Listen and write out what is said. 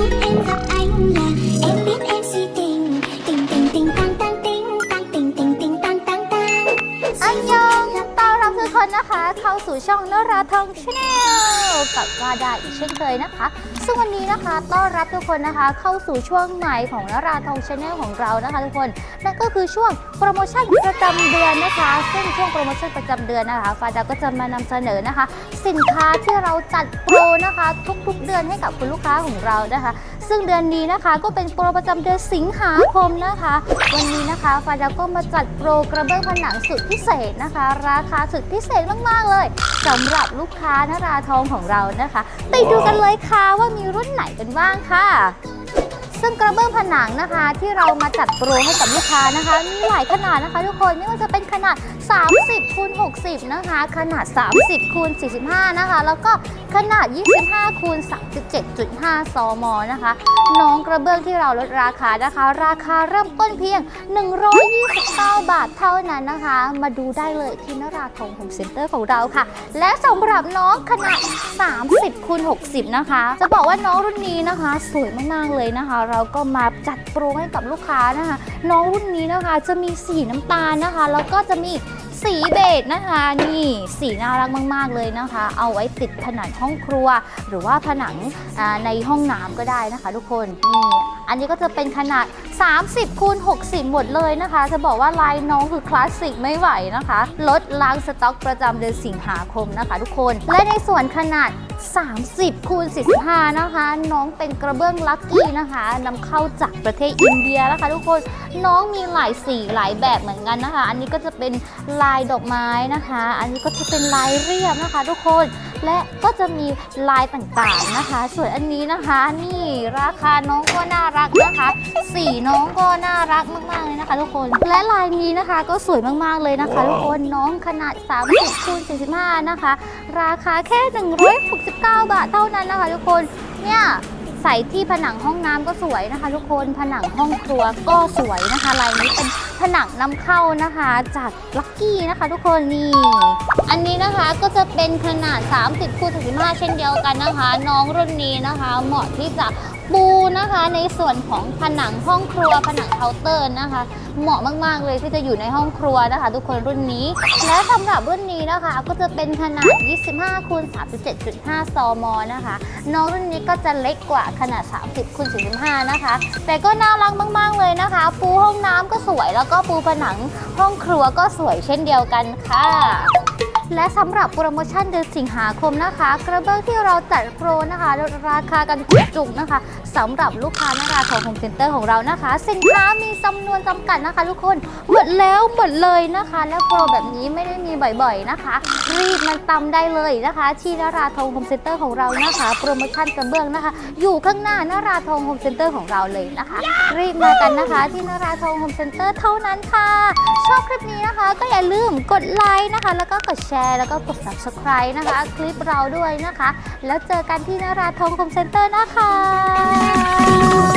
Em นรับทุกคนนะคะ เข้าสู่ช่องนราทองชาแนลกับวาดาอีกเช่นเคยนะคะ ซึ่งวันนี้นะคะต้อนรับทุกคนนะคะ เข้าสู่ช่วงใหม่ของนราทองชาแนลของเรานะคะ ทุกคนนั่นก็คือช่วงโปรโมชั่นประจำเดือนนะคะ ซึ่งช่วงโปรโมชั่นประจำเดือนนะคะฟาดาก็จะมานำเสนอนะคะ สินค้าที่เราจัดโปรนะคะ ทุกๆเดือนให้กับคุณลูกค้าของเรานะคะ ซึ่งเดือนนี้นะคะ ก็เป็นโปรประจำเดือนสิงหาคมนะคะ วันนี้นะคะฟาดาก็มาจัดโปรกระเบื้องผนังสุดพิเศษนะคะ ราคาสุดพิเศษมากๆเลยสำหรับลูกค้านราทองของเรานะคะไปดูกันเลยค่ะว่ามีรุ่นไหนกันบ้างค่ะซึ่งกระเบื้องผนังนะคะที่เรามาจัดโปรให้กับลูกค้านะคะ มีหลายขนาดนะคะทุกคนไม่ว่าจะเป็นขนาด 30คูณ60 นะคะ ขนาด 30คูณ45 นะคะ แล้วก็ขนาด 25คูณ37.5 ซมนะคะ น้องกระเบื้องที่เราลดราคานะคะ ราคาเริ่มต้นเพียง 129 บาทเท่านั้นนะคะ มาดูได้เลยที่นราทองโฮมเซ็นเตอร์ของเราค่ะ และสำหรับน้องขนาด 30คูณ60 นะคะ จะบอกว่าน้องรุ่นนี้นะคะ สวยมากๆเลยนะคะ เราก็มาจัดโปรให้กับลูกค้านะคะ น้องรุ่นนี้นะคะจะมีสีน้ำตาลนะคะ แล้วก็จะมี สีเบจนะคะ นี่สีน่ารักมาก ๆ เลยนะคะ เอาไว้ติดผนังห้องครัว หรือว่าผนังในห้องน้ำก็ได้นะคะ ทุกคนนี่อันนี้ก็จะเป็นขนาด 30คูณ60 หมดเลยนะคะ จะบอกว่าลายน้องคือคลาสสิกไม่ไหวนะคะ ลดล้างสต็อกประจำเดือนสิงหาคมนะคะ ทุกคน และในส่วนขนาด 30คูณ45นะคะ น้องเป็นกระเบื้องลักกี้นะคะนำเข้าจากประเทศอินเดียนะคะ ทุกคนน้องมีหลายสีหลายแบบเหมือนกันนะคะ อันนี้ก็จะเป็นลายดอกไม้นะคะ อันนี้ก็จะเป็นลายเรียบนะคะ ทุกคน และก็จะมีลายต่างๆนะคะ ส่วนอันนี้นะคะนี่ราคาน้องก็น่ารักนะคะ สีน้องก็น่ารักมากๆเลยนะคะ ทุกคนและลายนี้นะคะก็สวยมากๆเลยนะคะ ทุกคนน้องขนาด 30คูณ45 นะคะ ราคาแค่ 169 บาทเท่านั้นนะคะ ทุกคนเนี่ย ใส่ที่ผนังห้องน้ำก็สวยนะคะ ทุกคนผนังห้องครัวก็สวยนะคะลายนี้เป็นผนังนำเข้านะคะ จากลักกี้นะคะ ทุกคนนี่อันนี้นะคะก็จะเป็นขนาด 30คูณ45เช่นเดียวกันนะคะ น้องรุ่นนี้นะคะ เหมาะที่จะ ปูนะคะในส่วนของผนังห้องครัวผนังเคาน์เตอร์นะคะ เหมาะมากๆเลยที่จะอยู่ในห้องครัวนะคะ ทุกคนรุ่นนี้ และสำหรับรุ่นนี้นะคะ ก็จะเป็นขนาด 25คูณ37.5 ซมนะคะ น้องรุ่นนี้ก็จะเล็กกว่าขนาด 30คูณ45 นะคะ แต่ก็น่ารักมากๆเลยนะคะ ปูห้องน้ำก็สวยแล้วก็ปูผนังห้องครัวก็สวยเช่นเดียวกันค่ะ และสำหรับโปรโมชั่นเดือนสิงหาคมนะคะ กระเบื้องที่เราจัดโปรนะคะลดราคากันจุกๆนะคะสำหรับลูกค้านาราทองโฮมเซ็นเตอร์ของเรานะคะ สินค้ามีจำนวนจำกัดนะคะ ทุกคนหมดแล้วหมดเลยนะคะ และโปรแบบนี้ไม่ได้มีบ่อยๆนะคะ รีบมาตำได้เลยนะคะ ที่นาราทองโฮมเซ็นเตอร์ของเรานะคะ โปรโมชั่นกระเบื้องนะคะ อยู่ข้างหน้านาราทองโฮมเซ็นเตอร์ของเราเลยนะคะ รีบมากันนะคะ ที่นาราทองโฮมเซ็นเตอร์เท่านั้นค่ะ ชอบคลิปนี้นะคะ ก็อย่าลืมกดไลค์นะคะ แล้วก็กดแชร์แล้วก็กด subscribe นะคะ คลิปเราด้วยนะคะ แล้วเจอกันที่นาราธงคอมเซ็นเตอร์นะคะ